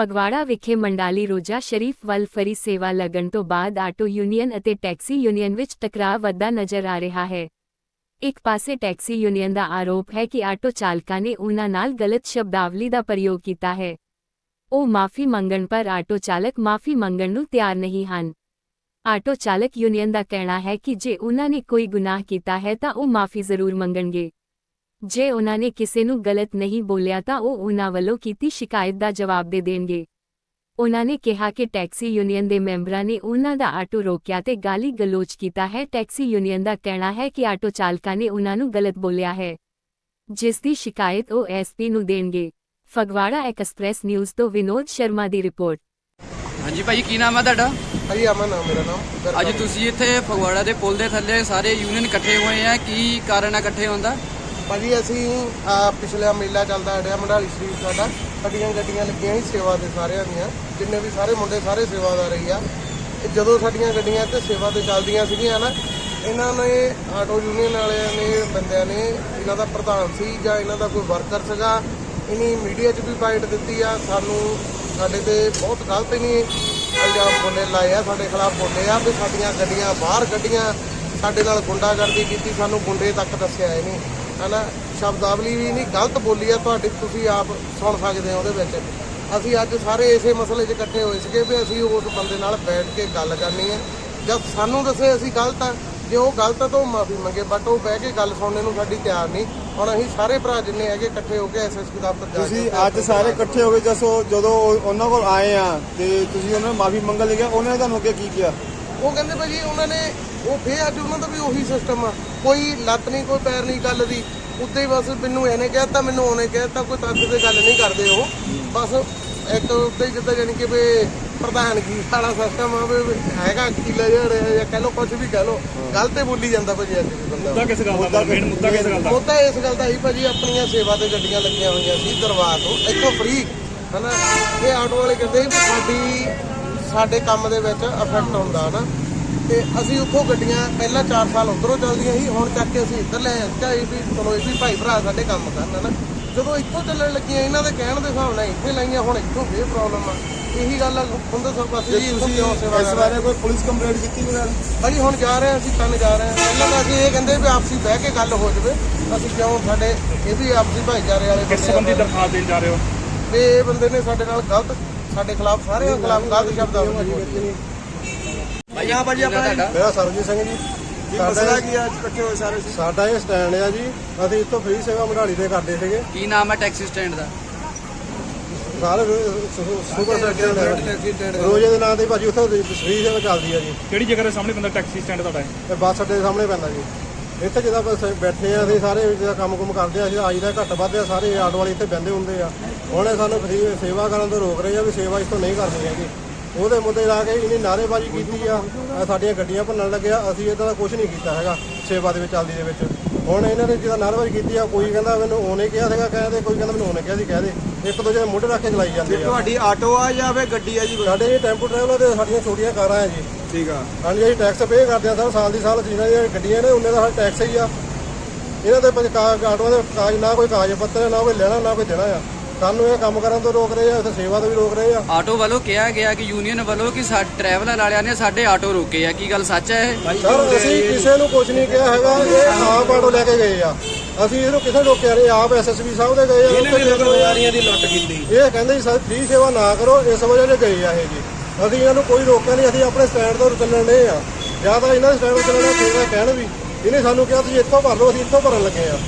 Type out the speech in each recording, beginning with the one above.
ਫਗਵਾੜਾ ਵਿਖੇ ਮੰਡਾਲੀ ਰੋਜਾ ਸ਼ਰੀਫ ਵੱਲ ਫਰੀ ਸੇਵਾ ਲੱਗਣ ਤੋਂ ਬਾਅਦ ਆਟੋ ਯੂਨੀਅਨ ਅਤੇ ਟੈਕਸੀ ਯੂਨੀਅਨ ਵਿੱਚ ਟਕਰਾਅ ਵੱਧਦਾ ਨਜ਼ਰ ਆ ਰਿਹਾ ਹੈ। ਇੱਕ ਪਾਸੇ ਟੈਕਸੀ ਯੂਨੀਅਨ ਦਾ ਆਰੋਪ ਹੈ ਕਿ ਆਟੋ ਚਾਲਕਾਂ ਨੇ ਉਨ੍ਹਾਂ ਨਾਲ ਗਲਤ ਸ਼ਬਦਾਵਲੀ ਦਾ ਪ੍ਰਯੋਗ ਕੀਤਾ ਹੈ। ਉਹ ਮਾਫੀ ਮੰਗਣ ਪਰ ਆਟੋ ਚਾਲਕ ਮਾਫੀ ਮੰਗਣ ਨੂੰ ਤਿਆਰ ਨਹੀਂ ਹਨ। ਆਟੋ ਚਾਲਕ ਯੂਨੀਅਨ ਦਾ ਕਹਿਣਾ ਹੈ ਕਿ ਜੇ ਉਹਨਾਂ ਨੇ ਕੋਈ ਗੁਨਾਹ ਕੀਤਾ ਹੈ ਤਾਂ ਉਹ ਮਾਫੀ ਜ਼ਰੂਰ ਮੰਗਣਗੇ। ਜੇ ਉਨ੍ਹਾਂ ਨੇ ਕਿਸੇ ਨੂੰ ਗਲਤ ਨਹੀਂ ਬੋਲਿਆ ਤਾਂ ਉਹ ਉਨ੍ਹਾਂ ਵੱਲੋਂ ਕੀਤੀ ਸ਼ਿਕਾਇਤ ਦਾ ਜਵਾਬ ਦੇ ਦੇਣਗੇ। ਉਨ੍ਹਾਂ ਨੇ ਕਿਹਾ ਕਿ ਟੈਕਸੀ ਯੂਨੀਅਨ ਦੇ ਮੈਂਬਰਾਂ ਨੇ ਉਨ੍ਹਾਂ ਦਾ ਆਟੋ ਰੋਕਿਆ ਤੇ ਗਾਲੀ ਗਲੋਚ ਕੀਤਾ ਹੈ। ਟੈਕਸੀ ਯੂਨੀਅਨ ਦਾ ਕਹਿਣਾ ਹੈ ਕਿ ਆਟੋ ਚਾਲਕਾਂ ਨੇ ਉਨ੍ਹਾਂ ਨੂੰ ਗਲਤ ਬੋਲਿਆ ਹੈ। ਜਿਸ ਦੀ ਸ਼ਿਕਾਇਤ ਉਹ ਐਸਪੀ ਨੂੰ ਦੇਣਗੇ। ਫਗਵਾੜਾ ਐਕਸਪ੍ਰੈਸ ਨਿਊਜ਼ ਤੋਂ ਵਿਨੋਦ ਸ਼ਰਮਾ ਦੀ ਰਿਪੋਰਟ। ਹਾਂਜੀ ਭਾਈ ਕੀ ਨਾਮ ਹੈ ਤੁਹਾਡਾ? ਭਾਈ ਅਮਨ ਆ ਮੇਰਾ ਨਾਮ ਅੱਜ ਤੁਸੀਂ ਇੱਥੇ ਫਗਵਾੜਾ ਦੇ ਪੁਲ ਦੇ ਥੱਲੇ ਸਾਰੇ ਯੂਨੀਅਨ ਇਕੱਠੇ ਹੋਏ ਆ। ਕੀ ਕਾਰਨ ਹੈ ਇਕੱਠੇ ਹੋਣ ਦਾ? ਭਾਜੀ, ਅਸੀਂ ਆ ਪਿਛਲਾ ਮੇਲਾ ਚੱਲਦਾ ਰਿਹਾ, ਮੰਡਾਲੀ ਸ਼ਰੀਫ ਸਾਡਾ। ਸਾਡੀਆਂ ਗੱਡੀਆਂ ਲੱਗੀਆਂ ਸੀ ਸੇਵਾ ਦੇ ਸਾਰਿਆਂ ਦੀਆਂ। ਜਿੰਨੇ ਵੀ ਸਾਰੇ ਮੁੰਡੇ, ਸਾਰੇ ਸੇਵਾਦਾਰ ਹੀ ਆ। ਤੇ ਜਦੋਂ ਸਾਡੀਆਂ ਗੱਡੀਆਂ ਤੇ ਸੇਵਾ ਤੇ ਚੱਲਦੀਆਂ ਸੀਗੀਆਂ ਨਾ, ਇਹਨਾਂ ਨੇ, ਆਟੋ ਯੂਨੀਅਨ ਵਾਲਿਆਂ ਨੇ, ਬੰਦਿਆਂ ਨੇ, ਇਹਨਾਂ ਦਾ ਪ੍ਰਧਾਨ ਸੀ ਜਾਂ ਇਹਨਾਂ ਦਾ ਕੋਈ ਵਰਕਰ ਸੀਗਾ ਇਨੀ ਮੀਡੀਆ 'ਚ ਵੀ ਬਾਈਟ ਦਿੱਤੀ ਆ। ਸਾਨੂੰ, ਸਾਡੇ ਤੇ ਬਹੁਤ ਗਲਤ ਨਹੀਂ ਇਲਜ਼ਾਮ ਬੋਲੇ ਲਾਏ ਆ, ਸਾਡੇ ਖਿਲਾਫ ਬੋਲੇ ਆ ਵੀ ਸਾਡੀਆਂ ਗੱਡੀਆਂ, ਬਾਹਰ ਗੱਡੀਆਂ, ਸਾਡੇ ਨਾਲ ਗੁੰਡਾਗਰਦੀ ਕੀਤੀ, ਸਾਨੂੰ ਗੁੰਡੇ ਤੱਕ ਦੱਸਿਆ ਇਹ ਨਹੀਂ ਹਨਾ ਸ਼ਬਦਾਵਲੀ ਵੀ ਨਹੀਂ ਗਲਤ ਬੋਲੀ ਆ ਤੁਹਾਡੀ ਤੁਸੀਂ ਆਪ ਸੁਣ ਸਕਦੇ ਹੋ ਉਹਦੇ ਵਿੱਚ। ਅਸੀਂ ਅੱਜ ਸਾਰੇ ਇਸੇ ਮਸਲੇ 'ਚ ਇਕੱਠੇ ਹੋਏ ਸੀਗੇ ਵੀ ਅਸੀਂ ਉਸ ਬੰਦੇ ਨਾਲ ਬੈਠ ਕੇ ਗੱਲ ਕਰਨੀ ਹੈ। ਜਦ ਸਾਨੂੰ ਦੱਸੇ ਅਸੀਂ ਗਲਤ ਆ ਜੇ ਉਹ ਗਲਤ ਆ ਤਾਂ ਉਹ ਮਾਫੀ ਮੰਗੇ ਬਟ ਉਹ ਬਹਿ ਕੇ ਗੱਲ ਸੁਣਨੇ ਨੂੰ ਸਾਡੀ ਤਿਆਰ ਨਹੀਂ। ਹੁਣ ਅਸੀਂ ਸਾਰੇ ਭਰਾ ਜਿੰਨੇ ਹੈਗੇ ਇਕੱਠੇ ਹੋ ਕੇ ਐਸਐਸਪੀ ਦਫ਼ਤਰ ਜਾ ਕੇ ਤੁਸੀਂ ਅੱਜ ਸਾਰੇ ਇਕੱਠੇ ਹੋ ਗਏ ਜਸੋ ਜਦੋਂ ਉਹ- ਉਹਨਾਂ ਕੋਲ ਆਏ ਆ ਤੇ ਤੁਸੀਂ ਉਹਨਾਂ ਨੂੰ ਮਾਫੀ ਮੰਗਣ ਲੱਗਿਆ ਉਹਨਾਂ ਨੇ ਤੁਹਾਨੂੰ ਅੱਗੇ ਕੀ ਕਿਹਾ? ਉਹ ਕਹਿੰਦੇ ਭਾਜੀ ਉਹਨਾਂ ਨੇ ਉਹ ਫੇਰ ਅੱਜ ਉਹਨਾਂ ਦਾ ਵੀ ਉਹੀ ਸਿਸਟਮ ਆ। ਕੋਈ ਲੱਤ ਨਹੀਂ ਕੋਈ ਪੈਰ ਨਹੀਂ ਗੱਲ ਦੀ। ਉੱਤੇ ਹੀ ਬਸ ਮੈਨੂੰ ਇਹਨੇ ਕਹਿਤਾ ਮੈਨੂੰ ਉਹਨੇ ਕਹਿਤਾ ਕੋਈ ਤੱਥ ਤੇ ਗੱਲ ਨਹੀਂ ਕਰਦੇ ਉਹ। ਬਸ ਇੱਕ ਉੱਤੇ ਹੀ ਜਿੱਦਾਂ ਜਾਨੀ ਕਿ ਵੀ ਪ੍ਰਧਾਨਗੀ ਵਾਲਾ ਸਿਸਟਮ ਆ ਵੀ ਹੈਗਾ ਕਿਲਾ ਜਿਹੜਾ ਜਾਂ ਕਹਿ ਲਓ ਕੁਝ ਵੀ ਕਹਿ ਲਓ ਗੱਲ ਤੇ ਬੋਲੀ ਜਾਂਦਾ ਭਾਜੀ ਅੱਜ ਵੀ ਬੰਦਾ। ਮੁੱਦਾ ਕਿਸ ਗੱਲ ਦਾ ਮੇਨ ਮੁੱਦਾ ਕਿਸ ਗੱਲ ਦਾ? ਮੁੱਦਾ ਇਸ ਗੱਲ ਦਾ ਹੀ ਭਾਜੀ ਆਪਣੀਆਂ ਸੇਵਾ ਤੇ ਗੱਡੀਆਂ ਲੱਗੀਆਂ ਹੋਈਆਂ ਸੀ ਦਰਬਾਰ ਤੋਂ ਇੱਥੋਂ ਫ੍ਰੀ ਹਨਾ? ਇਹ ਆਟੋ ਵਾਲੇ ਕਹਿੰਦੇ ਵੀ ਸਾਡੀ ਸਾਡੇ ਕੰਮ ਦੇ ਵਿੱਚ ਅਫੈਕਟ ਹੁੰਦਾ ਨਾ ਤੇ ਅਸੀਂ ਉੱਥੋਂ ਗੱਡੀਆਂ ਪਹਿਲਾਂ 4 ਸਾਲ ਉਧਰੋਂ ਚੱਲਦੀਆਂ ਸੀ ਹੁਣ ਚੱਕ ਕੇ ਅਸੀਂ ਇੱਧਰ ਲੈ ਆਏ ਚਾਹੇ ਵੀ ਚਲੋ ਇਹ ਵੀ ਭਾਈ ਭਰਾ ਸਾਡੇ ਕੰਮ ਕਰਨ ਹਨਾ? ਜਦੋਂ ਇੱਥੋਂ ਚੱਲਣ ਲੱਗੀਆਂ ਇਹਨਾਂ ਦੇ ਕਹਿਣ ਦੇ ਹਿਸਾਬ ਨਾਲ ਇੱਥੇ ਲਾਈਆਂ ਹੁਣ ਇੱਥੋਂ ਫੇਰ ਪ੍ਰੋਬਲਮ ਆ। ਇਹੀ ਗੱਲ ਆ ਹੁੰਦਾ ਸਭ ਪਾਸੇ ਜੀ ਇੱਥੋਂ ਤੁਸੀਂ ਕਿਉਂ ਸੇਵਾ ਇਸ ਬਾਰੇ ਕੋਈ ਪੁਲਿਸ ਕੰਪਲੇਂਟ ਕੀਤੀ ਕੋਈ ਭਾਜੀ ਹੁਣ ਜਾ ਰਹੇ ਅਸੀਂ ਤਿੰਨ ਜਾ ਰਹੇ ਹਾਂ। ਪਹਿਲਾਂ ਤਾਂ ਅਸੀਂ ਇਹ ਕਹਿੰਦੇ ਵੀ ਆਪਸੀ ਬਹਿ ਕੇ ਗੱਲ ਹੋ ਜਾਵੇ। ਅਸੀਂ ਕਿਉਂ ਸਾਡੇ ਇਹ ਵੀ ਆਪਸੀ ਭਾਈਚਾਰੇ ਵਾਲੇ ਕਿਸ ਬੰਦੇ ਸੰਬੰਧੀ। ਦਰਖਾਸਤ ਦੇਣ ਜਾ ਰਹੇ ਹੋ? ਵੀ ਇਹ ਬੰਦੇ ਨੇ ਸਾਡੇ ਨਾਲ ਗਲਤ ਸਾਡੇ ਖਿਲਾਫ ਸਾਰਿਆਂ ਖਿਲਾਫ ਗਲਤ ਸ਼ਬਦਾਵਲੀ ਬੋਲੀ। ਭਾਈ ਹਾਂ ਭਾਜੀ ਆਪਣਾ ਮੇਰਾ ਸਰਜੀਤ ਸਿੰਘ ਜੀ। ਮਸਲਾ ਇਹ- ਕੀ ਆ? ਅੱਜ ਇਕੱਠੇ ਹੋਏ ਸਾਰੇ ਸੀ। ਸਾਡਾ ਇਹ ਸਟੈਂਡ ਆ ਜੀ। ਅਸੀਂ ਇੱਥੋਂ ਫ੍ਰੀ ਸੇਵਾ ਮਢਾਲੀ ਤੇ ਕਰਦੇ ਸੀਗੇ। ਕੀ ਨਾਮ ਹੈ ਟੈਕਸੀ ਸਟੈਂਡ ਦਾ? ਸਾਰੇ ਸੁਪਰ ਸੈਕਟਰ ਰੋਜ਼ੇ ਦੇ ਨਾਂ ਤੇ ਭਾਜੀ ਉੱਥੋਂ ਫ੍ਰੀ ਸੇਵਾ ਚੱਲਦੀ ਆ ਜੀ। ਕਿਹੜੀ ਜਗ੍ਹਾ ਦੇ ਸਾਹਮਣੇ ਬੰਦਾ ਟੈਕਸੀ ਸਟੈਂਡ ਤੁਹਾਡਾ ਹੈ ਤੇ ਬੱਸ ਅੱਡੇ ਦੇ ਸਾਹਮਣੇ ਪੈਂਦਾ ਜੀ। ਇੱਥੇ ਜਦੋਂ ਆਪਾਂ ਸ- ਬੈਠੇ ਆ ਅਸੀਂ ਸਾਰੇ ਜਿਹੜਾ ਕੰਮ ਕੁਮ ਕਰਦੇ ਆ ਅਸੀਂ ਆਈਦਾ ਘੱਟ ਵੱਧ ਆ ਸਾਰੇ ਆਟੋ ਵਾਲੇ ਇੱਥੇ ਬਹਿੰਦੇ ਹੁੰਦੇ ਆ। ਹੁਣ ਇਹ ਸਾਨੂੰ ਫ੍ਰੀ ਸੇਵਾ ਕਰਨ ਤੋਂ ਰੋਕ ਰਹੇ ਆ ਵੀ ਸੇਵਾ ਇਸ ਤੋਂ ਨਹੀਂ ਕਰਨੀ ਹੈਗੀ। ਉਹਦੇ ਮੁੱਦੇ ਲਾ ਕੇ ਇਹਨੇ ਨਾਅਰੇਬਾਜ਼ੀ ਕੀਤੀ ਆ ਆਹ ਸਾਡੀਆਂ ਗੱਡੀਆਂ ਭੰਨਣ ਲੱਗਿਆ ਅਸੀਂ ਇਹਦਾ ਦਾ ਕੁਝ ਨਹੀਂ ਕੀਤਾ ਹੈਗਾ ਸੇਵਾ ਦੇ ਵਿੱਚ ਚੱਲਦੀ ਦੇ ਵਿੱਚ। ਹੁਣ ਇਹਨਾਂ ਨੇ ਜਿਹਦਾ ਨਾਅਰੇਬਾਜ਼ੀ ਕੀਤੀ ਆ ਕੋਈ ਕਹਿੰਦਾ ਮੈਨੂੰ ਉਹਨੇ ਕਿਹਾ ਸੀਗਾ ਕਹਿੰਦੇ ਕੋਈ ਕਹਿੰਦਾ ਮੈਨੂੰ ਉਹਨੇ ਕਿਹਾ ਸੀ ਕਹਦੇ ਇੱਕ ਦੂਜੇ ਦੇ ਮੋਢੇ ਰੱਖ ਕੇ ਚਲਾਈ ਜਾਂਦੇ ਆ। ਤੁਹਾਡੀ ਆਟੋ ਆ ਜਾਂ ਫੇ ਗੱਡੀ ਆ ਜੀ ਕੋਈ? ਸਾਡੇ ਇਹ ਟੈਂਪੂ ਟਰੈਵਲਰ ਤੇ ਸਾਡੀਆਂ ਛੋਟੀਆਂ ਕਾਰਾਂ ਆ ਜੀ। ਠੀਕ ਆ। ਹਾਂਜੀ ਅਸੀਂ ਟੈਕਸ ਪੇ ਕਰਦੇ ਆ ਸਰ ਸਾਲ ਦੀ ਸਾਲ ਜਿਨ੍ਹਾਂ ਦੀਆਂ ਗੱਡੀਆਂ ਨੇ ਉਹਨੇ ਦਾ ਸਾਡਾ ਟੈਕਸ ਹੀ ਆ। ਇਹਨਾਂ ਦੇ ਵਿੱਚ ਕਾਗਜ਼ ਆਟੋਆਂ ਦੇ ਕਾਗਜ਼ ਨਾ ਕੋਈ ਕਾਗਜ਼ ਪੱਤਰ ਨਾ ਕੋਈ ਲੈਣਾ ਨਾ ਕੋਈ ਦੇਣਾ ਆ। ਸਾਨੂੰ ਇਹ ਕੰਮ ਕਰਨ ਤੋਂ ਰੋਕ ਰਹੇ ਆ ਤੇ ਸੇਵਾ ਤੋਂ ਵੀ ਰੋਕ ਰਹੇ ਆ। ਆਟੋ ਵੱਲੋਂ ਕਿਹਾ ਗਿਆ ਕਿ ਯੂਨੀਅਨ ਵੱਲੋਂ ਕਿ ਸਾਡੇ ਟਰੈਵਲਰ ਵਾਲਿਆਂ ਨੇ ਸਾਡੇ ਆਟੋ ਰੋਕੇ ਆ। ਕੀ ਗੱਲ ਸੱਚ ਹੈ ਇਹ? ਸਰ ਅਸੀਂ ਕਿਸੇ ਨੂੰ ਕੁਝ ਨਹੀਂ ਕਿਹਾ ਹੈਗਾ ਇਹ ਆਪ ਆਟੋ ਲੈ ਕੇ ਗਏ ਆ। ਅਸੀਂ ਇਹਨੂੰ ਕਿਸੇ ਰੋਕਿਆ ਨਹੀਂ ਆਪ ਐਸਐਸਬੀ ਸਾਹਿਬ ਦੇ ਗਏ ਆ ਆ। ਦੀ ਲੁੱਟ ਕੀਤੀ। ਇਹ ਕਹਿੰਦੇ ਜੀ ਸਰ ਫ੍ਰੀ ਸੇਵਾ ਨਾ ਕਰੋ ਇਸ ਵਜ੍ਹਾ ਤੇ ਗਏ ਆ ਇਹ ਜੀ। ਅਸੀਂ ਇਹਨਾਂ ਨੂੰ ਕੋਈ ਰੋਕਿਆ ਨਹੀਂ ਅਸੀਂ ਆਪਣੇ ਸਟੈਂਡ ਤੋਂ ਚੱਲਣ ਦੇ ਆ। ਜਾਂ ਤਾਂ ਇਹਨਾਂ ਦੇ ਸਟੈਂਡ ਤੋਂ ਚੱਲਣਾ ਇਹ ਕਹਿਣ ਵੀ। ਇਹਨੇ ਸਾਨੂੰ ਕਿਹਾ ਤੁਸੀਂ ਇੱਥੋਂ ਭਰ ਲਓ ਅਸੀਂ ਇੱਥੋਂ ਭਰਨ ਲੱਗੇ ਆ।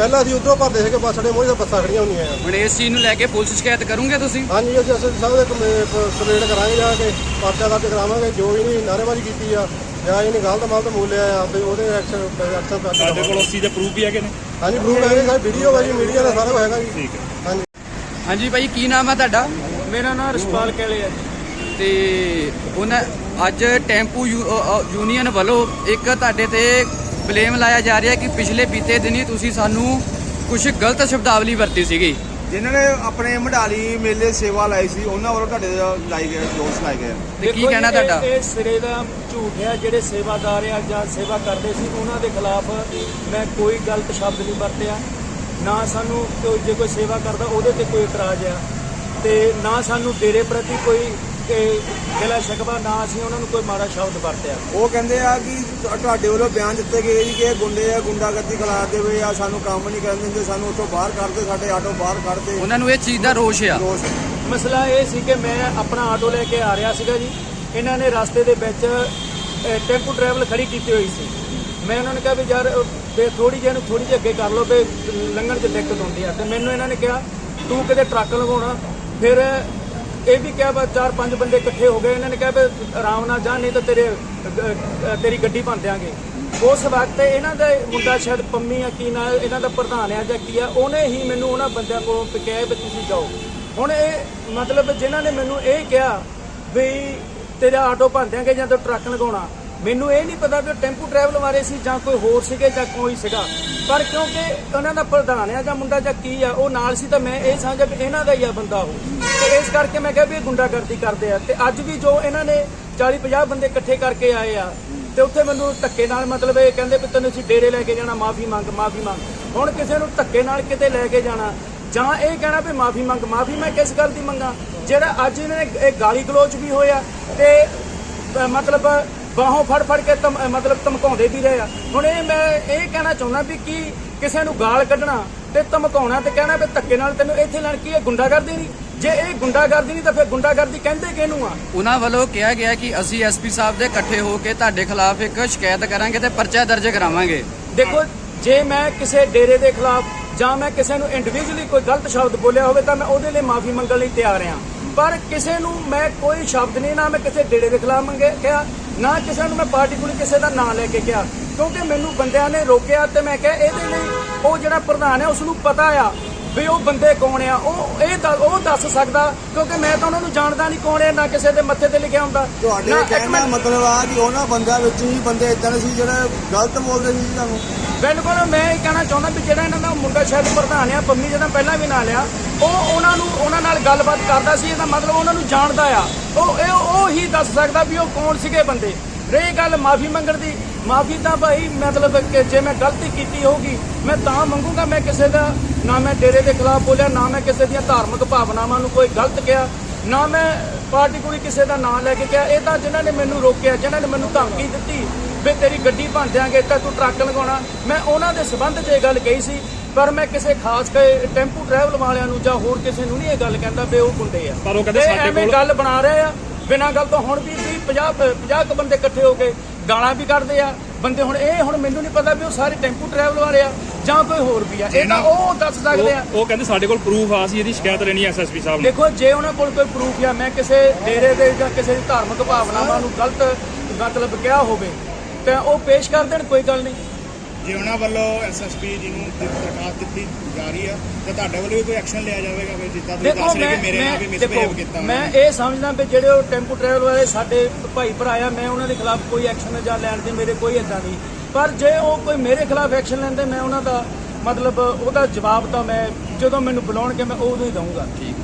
ਪਹਿਲਾਂ ਅਸੀਂ ਉਧਰੋਂ ਭਰਦੇ ਸੀਗੇ ਬੱਸ ਸਾਡੇ ਮੋਹਰੇ ਤਾਂ ਬੱਸਾਂ ਖੜੀਆਂ ਹੁੰਦੀਆਂ ਆ। ਹੁਣ ਇਸ ਚੀਜ਼ ਨੂੰ ਲੈ ਕੇ ਪੁਲਿਸ ਸ਼ਿਕਾਇਤ ਕਰੋਗੇ ਤੁਸੀਂ? ਹਾਂਜੀ ਅਸੀਂ ਅਸਲ ਸਾਹਿਬ ਦੇ ਕੰਪਲੇਂਟ ਕਰਾਂਗੇ ਜਾ ਕੇ ਪਰਚਾ ਦਰਜ ਕਰਾਵਾਂਗੇ ਜੋ ਵੀ ਨਹੀਂ ਨਾਅਰੇਬਾਜ਼ੀ ਕੀਤੀ ਆ ਜਾਂ ਇਹਨੇ ਗਲਤ ਮਲਤ ਬੋਲਿਆ ਆ ਤੇ ਉਹਦੇ ਐਕਸ਼ਨ ਐਕਸ਼ਨ ਕਰ ਸਾਡੇ ਕੋਲ ਉਸ ਚੀਜ਼ ਦੇ ਪ੍ਰੂਫ ਵੀ ਹੈਗੇ ਨੇ? ਹਾਂਜੀ ਪ੍ਰੂਫ ਹੈਗੇ ਸਾਡੀ ਵੀਡੀਓ ਹੈ ਜੀ ਮੀਡੀਆ ਦਾ ਸਾਰਾ ਕੁਝ ਹੈਗਾ ਜੀ। ਠੀਕ ਹੈ। ਹਾਂਜੀ। ਹਾਂਜੀ ਭਾਈ ਕੀ ਨਾਮ ਹੈ ਤੁਹਾਡਾ? ਮੇਰਾ ਨਾਮ ਰਸ਼ਪਾਲ ਕੈਲੇ ਆ ਜੀ। ਤੇ ਉਹਨਾਂ ਅੱਜ ਟੈਂਪੂ ਯੂਨੀਅਨ ਵੱਲੋਂ ਇੱਕ ਤੁਹਾਡੇ ਤੇ ਬਲੇਮ ਲਾਇਆ ਜਾ ਰਿਹਾ ਕਿ ਪਿਛਲੇ ਬੀਤੇ ਦਿਨੀ ਤੁਸੀਂ ਸਾਨੂੰ ਕੁਝ ਗਲਤ ਸ਼ਬਦਾਵਲੀ ਵਰਤੀ ਸੀਗੀ। ਜਿਨ੍ਹਾਂ ਨੇ ਆਪਣੇ ਮਢਾਲੀ ਮੇਲੇ ਸੇਵਾ ਲਾਈ ਸੀ ਉਹਨਾਂ ਵੱਲੋਂ ਤੁਹਾਡੇ ਦਾ ਲਾਈ ਗਏ ਦੋਸ਼ ਲਾਏ ਗਏ ਤੇ ਕੀ ਕਹਿਣਾ ਤੁਹਾਡਾ? ਇਹ ਸਿਰੇ ਦਾ ਝੂਠ ਹੈ ਜਿਹੜੇ ਸੇਵਾਦਾਰ ਆ ਜਾਂ ਸੇਵਾ ਕਰਦੇ ਸੀ ਉਹਨਾਂ ਦੇ ਖਿਲਾਫ ਮੈਂ ਕੋਈ ਗਲਤ ਸ਼ਬਦ ਨਹੀਂ ਵਰਤਿਆ। ਨਾ ਸਾਨੂੰ ਕੋਈ ਜੇ ਕੋਈ ਸੇਵਾ ਕਰਦਾ ਉਹਦੇ ਤੇ ਕੋਈ ਇਤਰਾਜ਼ ਆ। ਤੇ ਨਾ ਸਾਨੂੰ ਡੇਰੇ ਪ੍ਰਤੀ ਕੋਈ ਗਿਲਾ ਸ਼ਿਕਵਾ ਨਾ ਅਸੀਂ ਉਹਨਾਂ ਨੂੰ ਕੋਈ ਮਾੜਾ ਸ਼ਬਦ ਵਰਤਿਆ। ਉਹ ਕਹਿੰਦੇ ਆ ਕਿ ਤੁ- ਤੁਹਾਡੇ ਵੱਲੋਂ ਬਿਆਨ ਦਿੱਤੇ ਗਏ ਜੀ ਕਿ ਇਹ ਗੁੰਡੇ ਆ ਗੁੰਡਾਗਰਦੀ ਖਿਲਾਫ ਦੇਵੇ ਆ ਸਾਨੂੰ ਕੰਮ ਨਹੀਂ ਕਰਨ ਦਿੰਦੇ ਸਾਨੂੰ ਉੱਥੋਂ ਬਾਹਰ ਕੱਢਦੇ ਸਾਡੇ ਆਟੋ ਬਾਹਰ ਕੱਢਦੇ। ਉਹਨਾਂ ਨੂੰ ਇਹ ਚੀਜ਼ ਦਾ ਰੋਸ਼ ਆ। ਦੋਸ਼ ਮਸਲਾ ਇਹ ਸੀ ਕਿ ਮੈਂ ਆਪਣਾ ਆਟੋ ਲੈ ਕੇ ਆ ਰਿਹਾ ਸੀਗਾ ਜੀ। ਇਹਨਾਂ ਨੇ ਰਸਤੇ ਦੇ ਵਿੱਚ ਟੈਂਪੂ ਟਰੈਵਲ ਖੜੀ ਕੀਤੀ ਹੋਈ ਸੀ। ਮੈਂ ਉਹਨਾਂ ਨੇ ਕਿਹਾ ਵੀ ਯਾਰ ਵੀ ਥੋੜੀ ਜਿਹੀ ਨੂੰ ਥੋੜੀ ਜਿਹੀ ਅੱਗੇ ਕਰ ਲਓ ਵੀ ਲੰਘਣ 'ਚ ਦਿੱਕਤ ਹੁੰਦੀ ਆ। ਤੇ ਮੈਨੂੰ ਇਹਨਾਂ ਨੇ ਕਿਹਾ ਤੂੰ ਕਿਤੇ ਟਰੱਕ ਲਗਾਉਣਾ ਫਿਰ ਇਹ ਵੀ ਕਿਹਾ ਵਾ ਚਾਰ ਪੰਜ ਬੰਦੇ ਇਕੱਠੇ ਹੋ ਗਏ ਇਹਨਾਂ ਨੇ ਕਿਹਾ ਵੀ ਆਰਾਮ ਨਾਲ ਜਾ ਨਹੀਂ ਤਾਂ ਤੇਰੇ ਅ, ਅ, ਤੇਰੀ ਗੱਡੀ ਭੰਨ ਦਿਆਂਗੇ। ਉਸ ਵਕਤ ਇਹਨਾਂ ਦਾ ਮੁੰਡਾ ਸ਼ਾਇਦ ਪੰਮੀ ਆ ਕੀ ਨਾਲ ਇਹਨਾਂ ਦਾ ਪ੍ਰਧਾਨ ਆ ਜਾਂ ਕੀ ਆ ਉਹਨੇ ਹੀ ਮੈਨੂੰ ਉਹਨਾਂ ਬੰਦਿਆਂ ਕੋਲੋਂ ਕਿਹਾ ਵੀ ਤੁਸੀਂ ਜਾਓ। ਹੁਣ ਇਹ ਮਤਲਬ ਜਿਨ੍ਹਾਂ ਨੇ ਮੈਨੂੰ ਇਹ ਕਿਹਾ ਵੀ ਤੇਰਾ ਆਟੋ ਭੰਨ ਦਿਆਂਗੇ ਜਾਂ ਤੂੰ ਟਰੱਕ ਲਗਾਉਣਾ ਮੈਨੂੰ ਇਹ ਨਹੀਂ ਪਤਾ ਵੀ ਉਹ ਟੈਂਪੂ ਟਰੈਵਲ ਵਾਲੇ ਸੀ ਜਾਂ ਕੋਈ ਹੋਰ ਸੀਗੇ ਜਾਂ ਕੋਈ ਸੀਗਾ। ਪਰ ਕਿਉਂਕਿ ਉਹਨਾਂ ਦਾ ਪ੍ਰਧਾਨ ਆ ਜਾਂ ਮੁੰਡਾ ਜਾਂ ਕੀ ਆ ਉਹ ਨਾਲ ਸੀ ਤਾਂ ਮੈਂ ਇਹ ਸਮਝਿਆ ਵੀ ਇਹਨਾਂ ਦਾ ਹੀ ਆ ਬੰਦਾ ਉਹ। ਤੇ ਇਸ ਕਰਕੇ ਮੈਂ ਕਿਹਾ ਵੀ ਇਹ ਗੁੰਡਾਗਰਦੀ ਕਰਦੇ ਆ। ਤੇ ਅੱਜ ਵੀ ਜੋ ਇਹਨਾਂ ਨੇ 40 50 ਬੰਦੇ ਇਕੱਠੇ ਕਰਕੇ ਆਏ ਆ, ਤੇ ਉੱਥੇ ਮੈਨੂੰ ਧੱਕੇ ਨਾਲ ਮਤਲਬ ਇਹ ਕਹਿੰਦੇ ਵੀ ਤੈਨੂੰ ਅਸੀਂ ਡੇਰੇ ਲੈ ਕੇ ਜਾਣਾ, ਮਾਫੀ ਮੰਗ ਮਾਫੀ ਮੰਗ। ਹੁਣ ਕਿਸੇ ਨੂੰ ਧੱਕੇ ਨਾਲ ਕਿਤੇ ਲੈ ਕੇ ਜਾਣਾ, ਜਾਂ ਇਹ ਕਹਿਣਾ ਵੀ ਮਾਫੀ ਮੰਗ, ਮਾਫੀ ਮੈਂ ਕਿਸ ਗੱਲ ਦੀ ਮੰਗਾ? ਜਿਹੜਾ ਅੱਜ ਇਹਨਾਂ ਨੇ ਇਹ ਗਾਲੀ ਗਲੋਚ ਵੀ ਹੋਇਆ ਤੇ ਮਤਲਬ ਬਾਹੋਂ ਫੜ ਫੜ ਕੇ ਧਮ- ਮਤਲਬ ਧਮਕਾਉਂਦੇ ਵੀ ਰਹੇ ਆ। ਹੁਣ ਇਹ ਮੈਂ ਇਹ ਕਹਿਣਾ ਚਾਹੁੰਦਾ ਵੀ ਕੀ ਕਿਸੇ ਨੂੰ ਗਾਲ ਕੱਢਣਾ ਤੇ ਧਮਕਾਉਣਾ ਤੇ ਕਹਿਣਾ ਵੀ ਧੱਕੇ ਨਾਲ ਤੈਨੂੰ ਇੱਥੇ ਲੈਣ ਕੀ ਇਹ ਗੁੰਡਾਗਰਦੀ ਨਹੀਂ। ਜੇ ਇਹ ਗੁੰਡਾਗਰਦੀ ਨਹੀਂ ਤਾਂ ਫਿਰ ਗੁੰਡਾਗਰਦੀ ਕਹਿੰਦੇ ਕਿਹਨੂੰ ਆ? ਉਹਨਾਂ ਵੱਲੋਂ ਕਿਹਾ ਗਿਆ ਕਿ ਅਸੀਂ ਐਸਪੀ ਸਾਹਿਬ ਦੇ ਇਕੱਠੇ ਹੋ ਕੇ ਤੁਹਾਡੇ ਖਿਲਾਫ ਇੱਕ ਸ਼ਿਕਾਇਤ ਕਰਾਂਗੇ ਤੇ ਪਰਚਾ ਦਰਜ ਕਰਾਵਾਂਗੇ। ਦੇਖੋ ਜੇ ਮੈਂ ਕਿਸੇ ਡੇਰੇ ਦੇ ਖਿਲਾਫ ਜਾਂ ਮੈਂ ਕਿਸੇ ਨੂੰ ਇੰਡੀਵਿਜੂਅਲੀ ਕੋਈ ਗਲਤ ਸ਼ਬਦ ਬੋਲਿਆ ਹੋਵੇ ਤਾਂ ਮੈਂ ਉਹਦੇ ਲਈ ਮਾਫੀ ਮੰਗਣ ਲਈ ਤਿਆਰ ਹਾਂ। ਪਰ ਕਿਸੇ ਨੂੰ ਮੈਂ ਕੋਈ ਸ਼ਬਦ ਨਹੀਂ ਨਾ ਮੈਂ ਕਿਸੇ ਡੇਰੇ ਦੇ ਖਿਲਾਫ ਮੰਗੇ ਕਿਹਾ ਨਾ ਕਿਸੇ ਨੂੰ ਮੈਂ ਪਾਰਟੀਕੂਲਰ ਕਿਸੇ ਦਾ ਨਾਂ ਲੈ ਕੇ ਕਿਹਾ। ਕਿਉਂਕਿ ਮੈਨੂੰ ਬੰਦਿਆਂ ਨੇ ਰੋਕਿਆ ਤੇ ਮੈਂ ਕਿਹਾ ਇਹਦੇ ਲਈ ਉਹ ਜਿਹੜਾ ਪ੍ਰਧਾਨ ਹੈ ਉਸ ਨੂੰ ਪਤਾ ਆ ਵੀ ਉਹ ਬੰਦੇ ਕੌਣ ਆ? ਉਹ ਇਹ ਉਹ ਦੱਸ ਸਕਦਾ ਕਿਉਂਕਿ ਮੈਂ ਤਾਂ ਉਹਨਾਂ ਨੂੰ ਜਾਣਦਾ ਨਹੀਂ ਕੌਣ ਹੈ ਨਾ ਕਿਸੇ ਦੇ ਮੱਥੇ ਤੇ ਲਿਖਿਆ ਹੁੰਦਾ। ਤੁਹਾਡੇ ਨਾ ਇੱਕ ਕਹਿਣ ਦਾ ਮਿੰਟ- ਮਤਲਬ ਆ ਕਿ ਉਹਨਾਂ ਬੰਦਿਆਂ ਵਿੱਚ ਹੀ ਬੰਦੇ ਇਦਾਂ ਦੇ ਸੀ ਜਿਹੜੇ ਗਲਤ ਬੋਲਦੇ ਸੀ ਤੁਹਾਨੂੰ? ਬਿਲਕੁਲ ਮੈਂ ਇਹ ਕਹਿਣਾ ਚਾਹੁੰਦਾ ਵੀ ਜਿਹੜਾ ਇਹਨਾਂ ਦਾ ਮੁੰਡਾ ਸ਼ਾਇਦ ਪ੍ਰਧਾਨ ਆ ਪੰਮੀ ਜਿਹਦਾ ਪਹਿਲਾਂ ਵੀ ਨਾਂ ਲਿਆ ਉਹ ਉਹਨਾਂ ਨੂੰ ਉਹਨਾਂ ਨਾਲ ਗੱਲਬਾਤ ਕਰਦਾ ਸੀ ਇਹਦਾ ਮਤਲਬ ਉਹਨਾਂ ਨੂੰ ਜਾਣਦਾ ਆ। ਉਹ ਇਹ ਉਹ ਹੀ ਦੱਸ ਸਕਦਾ ਵੀ ਉਹ ਕੌਣ ਸੀਗੇ ਬੰਦੇ। ਰਹੀ ਗੱਲ ਮਾਫੀ ਮੰਗਣ ਦੀ ਮਾਫੀ ਤਾਂ ਭਾਈ ਮਤਲਬ ਕਿ ਜੇ ਮੈਂ ਗਲਤੀ ਕੀਤੀ ਹੋਊਗੀ ਮੈਂ ਤਾਂ ਮੰਗੂਗਾ ਮੈਂ ਕਿਸੇ ਦਾ। ਨਾ ਮੈਂ ਡੇਰੇ ਦੇ ਖਿਲਾਫ ਬੋਲਿਆ ਨਾ ਮੈਂ ਕਿਸੇ ਦੀਆਂ ਧਾਰਮਿਕ ਭਾਵਨਾਵਾਂ ਨੂੰ ਕੋਈ ਗਲਤ ਕਿਹਾ ਨਾ ਮੈਂ ਪਾਰਟੀ ਕੋਈ ਕਿਸੇ ਦਾ ਨਾਂ ਲੈ ਕੇ ਕਿਹਾ। ਇਹ ਤਾਂ ਜਿਨ੍ਹਾਂ ਨੇ ਮੈਨੂੰ ਰੋਕਿਆ ਜਿਨ੍ਹਾਂ ਨੇ ਮੈਨੂੰ ਧਮਕੀ ਦਿੱਤੀ ਵੀ ਤੇਰੀ ਗੱਡੀ ਭੰਨ ਦਿਆਂਗੇ ਤਾਂ ਤੂੰ ਟਰੱਕ ਲਗਾਉਣਾ। ਮੈਂ ਉਹਨਾਂ ਦੇ ਸਬੰਧ 'ਚ ਇਹ ਗੱਲ ਕਹੀ ਸੀ ਪਰ ਮੈਂ ਕਿਸੇ ਖਾਸ ਕੇ ਟੈਂਪੂ ਟਰੈਵਲ ਵਾਲਿਆਂ ਨੂੰ ਜਾਂ ਹੋਰ ਕਿਸੇ ਨੂੰ ਨਹੀਂ ਇਹ ਗੱਲ ਕਹਿੰਦਾ ਵੀ ਉਹ ਗੁੰਡੇ ਆ। ਪਰ ਉਹ ਕਹਿੰਦੇ ਸਾਡੇ ਕੋਲ- ਗੱਲ ਬਣਾ ਰਹੇ ਆ। ਬਿਨਾਂ ਗੱਲ ਤੋਂ ਹੁਣ ਵੀ 50 50 ਕੁ ਬੰਦੇ ਇਕੱਠੇ ਹੋ ਕੇ ਗਾਲਾਂ ਵੀ ਕੱਢਦੇ ਆ। ਬੰਦੇ ਹੁਣ ਇਹ ਹੁਣ ਮੈਨੂੰ ਨਹੀਂ ਪਤਾ ਵੀ ਉਹ ਸਾਰੇ ਟੈਂਪੂ ਟਰੈਵਲ ਵਾਲੇ ਆ ਜਾਂ ਕੋਈ ਹੋਰ ਵੀ ਆ। ਇਹ ਤਾਂ ਉਹ ਦੱਸ ਸਕਦੇ ਆ। ਉਹ ਉਹ ਕਹਿੰਦੇ ਸਾਡੇ ਕੋਲ ਪ੍ਰੂਫ ਆ ਸੀ ਇਹਦੀ ਸ਼ਿਕਾਇਤ ਲੈਣੀ ਐਸਐਸਪੀ ਸਾਹਿਬ ਨੂੰ। ਦੇਖੋ ਜੇ ਉਹਨਾਂ ਕੋਲ ਕੋਈ ਪ੍ਰੂਫ ਆ ਮੈਂ ਕਿਸੇ ਡੇਰੇ ਦੇ ਜਾਂ ਕਿਸੇ ਦੀ ਧਾਰਮਿਕ ਭਾਵਨਾਵਾਂ ਨੂੰ ਗਲਤ ਮਤਲਬ ਕਿਹਾ ਹੋਵੇ ਤਾਂ ਉਹ ਪੇਸ਼ ਕਰ ਦੇਣ ਕੋਈ ਗੱਲ ਨਹੀਂ। ਜੇ ਉਹਨਾਂ ਵੱਲੋਂ ਐਸਐਸਪੀ ਜੀ ਨੂੰ ਦਰਖਾਸਤ ਦਿੱਤੀ ਜਾ ਰਹੀ ਆ ਤੇ ਤੁਹਾਡੇ ਵੱਲੋਂ ਵੀ ਕੋਈ ਐਕਸ਼ਨ ਲਿਆ ਜਾਵੇਗਾ ਫਿਰ ਜਿੱਦਾਂ ਤੁਸੀਂ ਦੱਸ ਰਹੇ ਮੈਂ ਕਿ ਮੇਰੇ ਨਾਲ ਵੀ ਮਿਸਬਿਹੇਵ ਕੀਤਾ ਮੈਂ। ਇਹ ਸਮਝਦਾ ਵੀ ਜਿਹੜੇ ਉਹ ਟੈਂਪੂ ਟਰੈਵਲ ਵਾਲੇ ਸਾਡੇ ਭਾਈ ਭਰਾ ਆ ਮੈਂ ਉਹਨਾਂ ਦੇ ਖਿਲਾਫ ਕੋਈ ਐਕਸ਼ਨ ਜਾਂ ਲੈਣ ਦੀ ਮੇਰੇ ਕੋਈ ਇਦਾਂ ਨਹੀਂ। ਪਰ ਜੇ ਉਹ ਕੋਈ ਮੇਰੇ ਖਿਲਾਫ ਐਕਸ਼ਨ ਲੈਂਦੇ ਮੈਂ ਉਹਨਾਂ ਦਾ ਮਤਲਬ ਉਹਦਾ ਜਵਾਬ ਤਾਂ ਮੈਂ ਜਦੋਂ ਮੈਨੂੰ ਬੁਲਾਉਣਗੇ ਮੈਂ ਉਦੋਂ ਹੀ ਦਊਂਗਾ। ਠੀਕ।